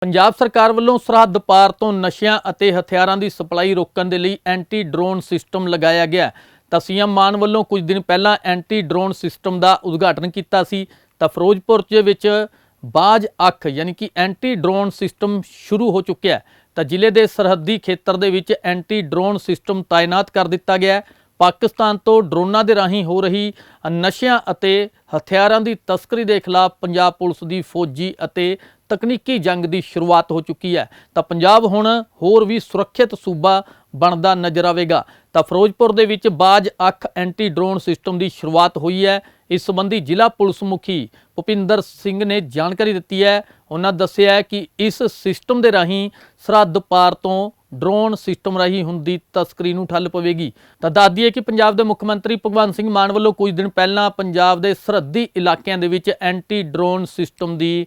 ਪੰਜਾਬ ਸਰਕਾਰ ਵੱਲੋਂ ਸਰਹੱਦ ਪਾਰ ਤੋਂ ਨਸ਼ਿਆਂ ਅਤੇ ਹਥਿਆਰਾਂ ਦੀ ਸਪਲਾਈ ਰੋਕਣ ਦੇ ਲਈ ਐਂਟੀ ਡਰੋਨ ਸਿਸਟਮ ਲਗਾਇਆ ਗਿਆ। ਹੈ। ਤਾਂ ਸੀਐਮ ਮਾਨ ਵੱਲੋਂ ਕੁਝ ਦਿਨ ਪਹਿਲਾਂ ਐਂਟੀ ਡਰੋਨ ਸਿਸਟਮ ਦਾ ਉਦਘਾਟਨ ਕੀਤਾ ਸੀ। ਤਾਂ ਫਿਰੋਜ਼ਪੁਰ ਦੇ ਵਿੱਚ ਬਾਜ ਅੱਖ, ਯਾਨੀ ਕਿ ਐਂਟੀ ਡਰੋਨ ਸਿਸਟਮ ਸ਼ੁਰੂ ਹੋ ਚੁੱਕਿਆ ਤਾਂ ਜ਼ਿਲ੍ਹੇ ਦੇ ਸਰਹੱਦੀ ਖੇਤਰ ਦੇ ਵਿੱਚ ਐਂਟੀ ਡਰੋਨ ਸਿਸਟਮ ਤਾਇਨਾਤ ਕਰ ਦਿੱਤਾ ਗਿਆ ਹੈ। ਪਾਕਿਸਤਾਨ ਤੋਂ ਡਰੋਨਾਂ ਦੇ ਰਾਹੀਂ ਹੋ ਰਹੀ ਨਸ਼ਿਆਂ ਅਤੇ ਹਥਿਆਰਾਂ ਦੀ ਤਸਕਰੀ ਦੇ ਖਿਲਾਫ ਪੰਜਾਬ ਪੁਲਿਸ ਦੀ ਫੌਜੀ ਅਤੇ ਤਕਨੀਕੀ ਜੰਗ ਦੀ ਸ਼ੁਰੂਆਤ ਹੋ ਚੁੱਕੀ ਹੈ। ਤਾਂ ਪੰਜਾਬ ਹੁਣ ਹੋਰ ਵੀ ਸੁਰੱਖਿਅਤ ਸੂਬਾ ਬਣਦਾ ਨਜ਼ਰ ਆਵੇਗਾ। ਤਾਂ ਫਿਰੋਜ਼ਪੁਰ ਦੇ ਵਿੱਚ ਬਾਜ ਅੱਖ ਐਂਟੀ ਡਰੋਨ ਸਿਸਟਮ ਦੀ ਸ਼ੁਰੂਆਤ ਹੋਈ ਹੈ। ਇਸ ਸੰਬੰਧੀ ਜ਼ਿਲ੍ਹਾ ਪੁਲਿਸ ਮੁਖੀ ਭੁਪਿੰਦਰ ਸਿੰਘ ਨੇ ਜਾਣਕਾਰੀ ਦਿੱਤੀ ਹੈ। ਉਹਨਾਂ ਦੱਸਿਆ ਕਿ ਇਸ ਸਿਸਟਮ ਦੇ ਰਾਹੀਂ ਸਰਹੱਦ ਪਾਰ ਤੋਂ ਡਰੋਨ ਸਿਸਟਮ ਰਾਹੀਂ ਹੁੰਦੀ ਤਸਕਰੀ ਨੂੰ ਠੱਲ ਪਵੇਗੀ। ਤਾਂ ਦੱਸ ਦਈਏ ਕਿ ਪੰਜਾਬ ਦੇ ਮੁੱਖ ਮੰਤਰੀ ਭਗਵੰਤ ਸਿੰਘ ਮਾਨ ਵੱਲੋਂ ਕੁਝ ਦਿਨ ਪਹਿਲਾਂ ਪੰਜਾਬ ਦੇ ਸਰਹੱਦੀ ਇਲਾਕਿਆਂ ਦੇ ਵਿੱਚ ਐਂਟੀ ਡਰੋਨ ਸਿਸਟਮ ਦੀ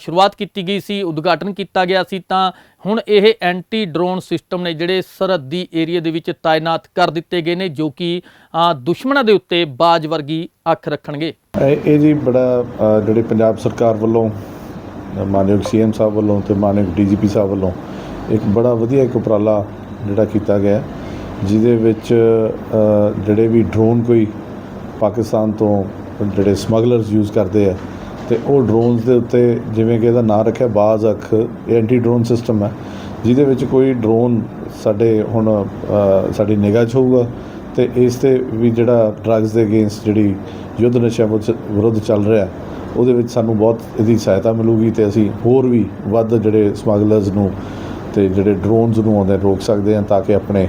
ਸ਼ੁਰੂਆਤ ਕੀਤੀ ਗਈ ਸੀ ਉਦਘਾਟਨ ਕੀਤਾ ਗਿਆ ਸੀ। ਤਾਂ ਹੁਣ ਇਹ ਐਂਟੀ ਡਰੋਨ ਸਿਸਟਮ ਨੇ ਜਿਹੜੇ ਸਰਹੱਦੀ ਏਰੀਆ ਦੇ ਵਿੱਚ ਤਾਇਨਾਤ ਕਰ ਦਿੱਤੇ ਗਏ ਨੇ ਜੋ ਕਿ ਦੁਸ਼ਮਣਾਂ ਦੇ ਉੱਤੇ ਬਾਜ ਵਰਗੀ ਅੱਖ ਰੱਖਣਗੇ। ਇਹ ਜੀ ਬੜਾ ਜਿਹੜੇ ਪੰਜਾਬ ਸਰਕਾਰ ਵੱਲੋਂ ਅ, ਮਾਨਯੋਗ ਸੀਐਮ ਸਾਹਿਬ ਵੱਲੋਂ ਤੇ ਮਾਨਯੋਗ ਡੀਜੀਪੀ ਸਾਹਿਬ ਵੱਲੋਂ ਇੱਕ ਬੜਾ ਵਧੀਆ ਇੱਕ ਉਪਰਾਲਾ ਜਿਹੜਾ ਕੀਤਾ ਗਿਆ ਜਿਹਦੇ ਵਿੱਚ ਜਿਹੜੇ ਵੀ ਡਰੋਨ ਕੋਈ ਪਾਕਿਸਤਾਨ ਤੋਂ ਜਿਹੜੇ ਸਮਗਲਰਸ ਯੂਜ਼ ਕਰਦੇ ਆ, ਤੇ ਉਹ ਡਰੋਨਸ ਦੇ ਉੱਤੇ ਜਿਵੇਂ ਕਿ ਇਹਦਾ ਨਾਂ ਰੱਖਿਆ, ਬਾਜ਼ ਅੱਖ, ਇਹ ਐਂਟੀ ਡਰੋਨ ਸਿਸਟਮ ਹੈ, ਜਿਹਦੇ ਵਿੱਚ ਕੋਈ ਡਰੋਨ ਸਾਡੇ ਹੁਣ ਸਾਡੀ ਨਿਗਾਹ 'ਚ ਹੋਊਗਾ, ਤੇ ਇਸ ਤੇ ਵੀ ਜਿਹੜਾ ਡਰੱਗਸ ਦੇ ਅਗੇਂਸਟ ਜਿਹੜੀ ਯੁੱਧ ਨਸ਼ਿਆਂ ਵਿਰੁੱਧ- ਵਿਰੁੱਧ ਚੱਲ ਰਿਹਾ ਉਹਦੇ ਵਿੱਚ ਸਾਨੂੰ ਬਹੁਤ ਇਹਦੀ ਸਹਾਇਤਾ ਮਿਲੂਗੀ ਤੇ ਅਸੀਂ ਹੋਰ ਵੀ ਵੱਧ ਜਿਹੜੇ ਸਮਗਲਰਸ ਨੂੰ ਤੇ ਜਿਹੜੇ ਡਰੋਨਸ ਨੂੰ ਆਉਂਦੇ ਰੋਕ ਸਕਦੇ ਹਾਂ ਤਾਂ ਕਿ ਆਪਣੇ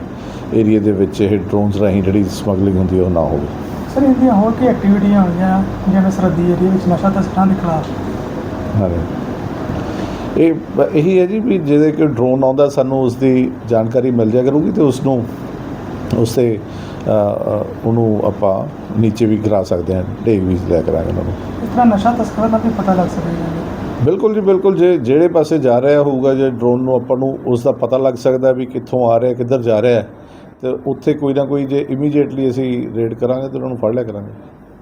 ਏਰੀਆ ਦੇ ਵਿੱਚ ਇਹ ਡਰੋਨਸ ਰਾਹੀਂ ਜਿਹੜੀ ਸਮਗਲਿੰਗ ਹੁੰਦੀ ਹੈ ਉਹ ਨਾ ਹੋਵੇ। ਸਰ ਇਹਦੀਆਂ ਹੋਰ ਕੀ ਐਕਟੀਵਿਟੀਆਂ ਹੋਈਆਂ ਜਿਵੇਂ ਸਰਹੱਦੀ ਏਰੀਆ ਵਿੱਚ ਨਸ਼ਾ ਤਸਕਰਾਂ ਦੇ ਖਿਲਾਫ? ਹਾਂਜੀ। ਇਹ ਇਹੀ ਹੈ ਜੀ ਵੀ ਜਿਹਦੇ ਕਿ ਡਰੋਨ ਆਉਂਦਾ ਸਾਨੂੰ ਉਸ ਦੀ ਜਾਣਕਾਰੀ ਮਿਲ ਜਾ ਕਰੂਗੀ ਤੇ ਉਸ ਨੂੰ ਉਸ ਉਹਨੂੰ ਆਪਾਂ ਨੀਚੇ ਵੀ ਗਿਰਾ ਸਕਦੇ ਹਾਂ ਢੇਗ ਵੀ ਲਿਆ ਕਰਾਂਗੇ ਉਹਨਾਂ ਨੂੰ। ਇਸ ਤਰ੍ਹਾਂ ਨਸ਼ਾ ਤਸਕਰਾਂ ਦਾ ਵੀ ਪਤਾ ਲੱਗ ਸਕੇਗਾ ਬਿਲਕੁਲ ਜੀ, ਬਿਲਕੁਲ ਜੇ ਜਿਹੜੇ ਪਾਸੇ ਜਾ ਰਿਹਾ ਹੋਊਗਾ ਜੇ ਡਰੋਨ ਨੂੰ ਆਪਾਂ ਨੂੰ, ਉਸ ਦਾ ਪਤਾ ਲੱਗ ਸਕਦਾ ਵੀ ਕਿੱਥੋਂ ਆ ਰਿਹਾ, ਕਿੱਧਰ ਜਾ ਰਿਹਾ ਹੈ। ਤੇ ਉੱਥੇ ਕੋਈ ਨਾ ਕੋਈ ਜੇ ਇਮੀਡੀਏਟਲੀ ਅਸੀਂ ਰੇਡ ਕਰਾਂਗੇ ਤੇ ਉਹਨਾਂ ਨੂੰ ਫੜ ਲਿਆ ਕਰਾਂਗੇ।